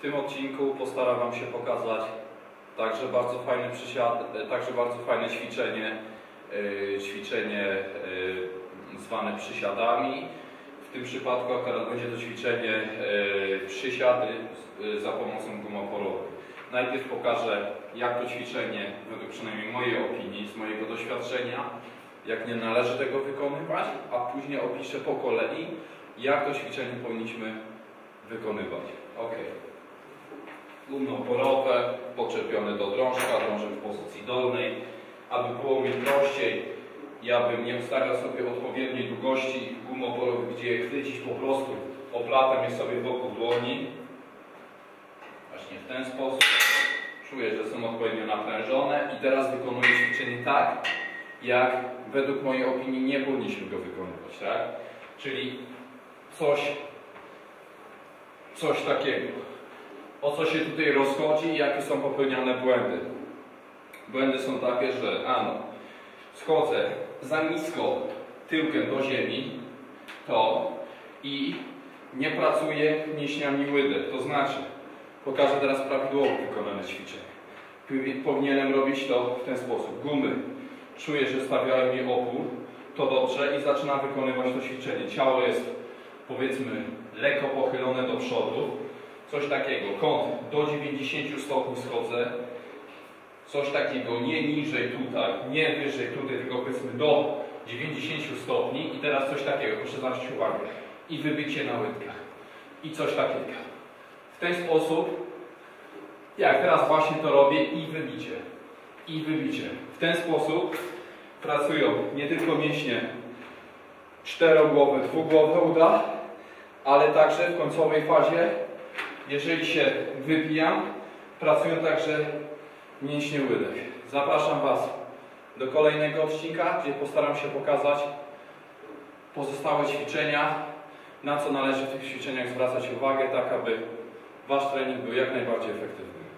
W tym odcinku postaram Wam się pokazać także bardzo fajny przysiad, e, także bardzo fajne ćwiczenie, e, ćwiczenie e, zwane przysiadami. W tym przypadku akurat będzie to ćwiczenie przysiady za pomocą gum oporowych. Najpierw pokażę, jak to ćwiczenie, według przynajmniej mojej opinii, z mojego doświadczenia, jak nie należy tego wykonywać, a później opiszę po kolei, jak to ćwiczenie powinniśmy wykonywać. Ok. Gumy oporowe podczepione do drążka, drążek w pozycji dolnej. Aby było mi prościej, ja bym nie ustawiał sobie odpowiedniej długości gum oporowych, gdzie je chwycić po prostu. Oplatam je sobie wokół dłoni. Właśnie w ten sposób. Czuję, że są odpowiednio naprężone i teraz wykonuję ćwiczenie tak, jak według mojej opinii nie powinniśmy go wykonywać, tak? Czyli coś, coś takiego. O co się tutaj rozchodzi i jakie są popełniane błędy? Błędy są takie, że ano, schodzę za nisko tyłkiem do ziemi, to i nie pracuję mięśniami łydek. To znaczy, pokażę teraz prawidłowo wykonane ćwiczenie. Powi- Powinienem robić to w ten sposób. Gumy. Czuję, że stawiają mi opór, to dobrze i zaczynam wykonywać to ćwiczenie. Ciało jest powiedzmy lekko pochylone do przodu. Coś takiego. Kąt do 90 stopni schodzę. Coś takiego nie niżej tutaj, nie wyżej tutaj, tylko powiedzmy do 90 stopni. I teraz coś takiego, proszę zwrócić uwagę. I wybicie na łydkach. I coś takiego. W ten sposób, jak teraz właśnie to robię, i wybicie. I wybicie. W ten sposób pracują nie tylko mięśnie czterogłowe, dwugłowe uda, ale także w końcowej fazie, jeżeli się wybijam, pracują także mięśnie łydek. Zapraszam Was do kolejnego odcinka, gdzie postaram się pokazać pozostałe ćwiczenia, na co należy w tych ćwiczeniach zwracać uwagę, tak aby Wasz trening był jak najbardziej efektywny.